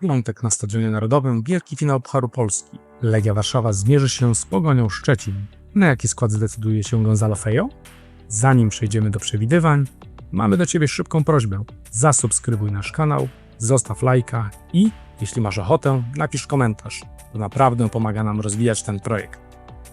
Piątek na Stadionie Narodowym wielki finał Pucharu Polski. Legia Warszawa zmierzy się z Pogonią Szczecin. Na jaki skład zdecyduje się Gonzalo Fejo? Zanim przejdziemy do przewidywań, mamy do Ciebie szybką prośbę. Zasubskrybuj nasz kanał, zostaw lajka i, jeśli masz ochotę, napisz komentarz. To naprawdę pomaga nam rozwijać ten projekt.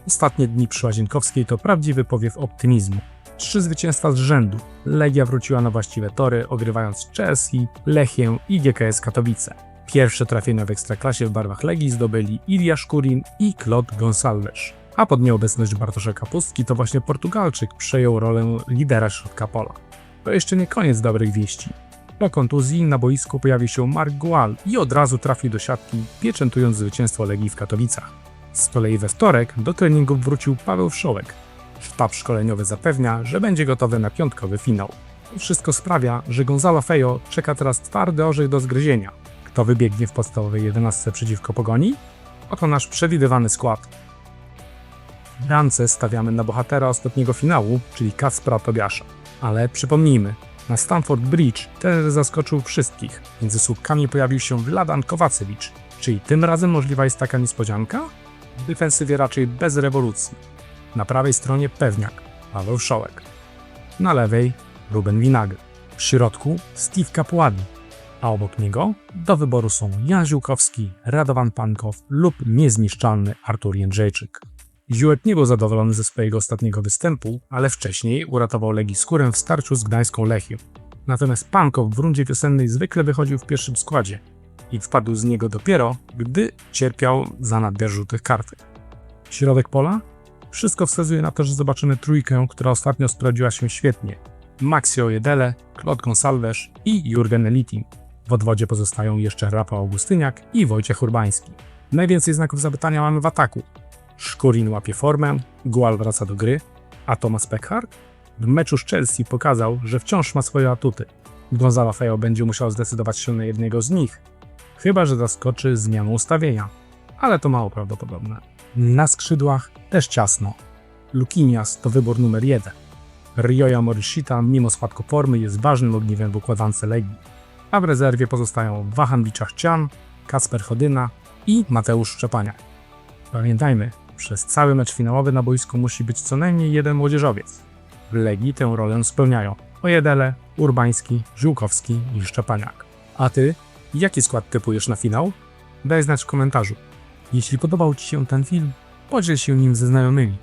Ostatnie dni przy Łazienkowskiej to prawdziwy powiew optymizmu. Trzy zwycięstwa z rzędu. Legia wróciła na właściwe tory, ogrywając Chelsea, Lechię i GKS Katowice. Pierwsze trafienia w Ekstraklasie w barwach Legii zdobyli Ilia Szkurin i Claude Gonçalves. A pod nieobecność Bartosza Kapustki to właśnie Portugalczyk przejął rolę lidera środka pola. To jeszcze nie koniec dobrych wieści. Po kontuzji na boisku pojawił się Mark Gual i od razu trafił do siatki, pieczętując zwycięstwo Legii w Katowicach. Z kolei we wtorek do treningów wrócił Paweł Wszołek. Sztab szkoleniowy zapewnia, że będzie gotowy na piątkowy finał. Wszystko sprawia, że Gonzalo Fejo czeka teraz twardy orzech do zgryzienia. Kto wybiegnie w podstawowej 11 przeciwko Pogoni? Oto nasz przewidywany skład. W bramce stawiamy na bohatera ostatniego finału, czyli Kacpra Tobiasza. Ale przypomnijmy, na Stamford Bridge trener zaskoczył wszystkich. Między słupkami pojawił się Vladan Kowacewicz. Czyli tym razem możliwa jest taka niespodzianka? W defensywie raczej bez rewolucji. Na prawej stronie Pewniak, Paweł Szołek. Na lewej Ruben Winagry. W środku Steve Kapuadi. A obok niego do wyboru są Jan Ziółkowski, Radovan Pankow lub niezniszczalny Artur Jędrzejczyk. Ziółek nie był zadowolony ze swojego ostatniego występu, ale wcześniej uratował Legii skórę w starciu z gdańską Lechią. Natomiast Pankow w rundzie wiosennej zwykle wychodził w pierwszym składzie i wpadł z niego dopiero, gdy cierpiał za nadmiar żółtych kartek. Środek pola? Wszystko wskazuje na to, że zobaczymy trójkę, która ostatnio sprawdziła się świetnie. Maxio Jedele, Claude Gonçalves i Jurgen Eliting. W odwodzie pozostają jeszcze Rafał Augustyniak i Wojciech Urbański. Najwięcej znaków zapytania mamy w ataku. Szkurin łapie formę, Gual wraca do gry, a Thomas Peckhart w meczu z Chelsea pokazał, że wciąż ma swoje atuty. Gonzalo Fejo będzie musiał zdecydować się na jednego z nich, chyba że zaskoczy zmianą ustawienia, ale to mało prawdopodobne. Na skrzydłach też ciasno. Lukinias to wybór numer jeden. Ryoya Morishita mimo spadku formy jest ważnym ogniwem w układance Legii, a w rezerwie pozostają Wahan Wiczachcian, Kasper Chodyna i Mateusz Szczepaniak. Pamiętajmy, przez cały mecz finałowy na boisku musi być co najmniej jeden młodzieżowiec. W Legii tę rolę spełniają Ojedele, Urbański, Żółkowski i Szczepaniak. A ty, jaki skład typujesz na finał? Daj znać w komentarzu. Jeśli podobał Ci się ten film, podziel się nim ze znajomymi.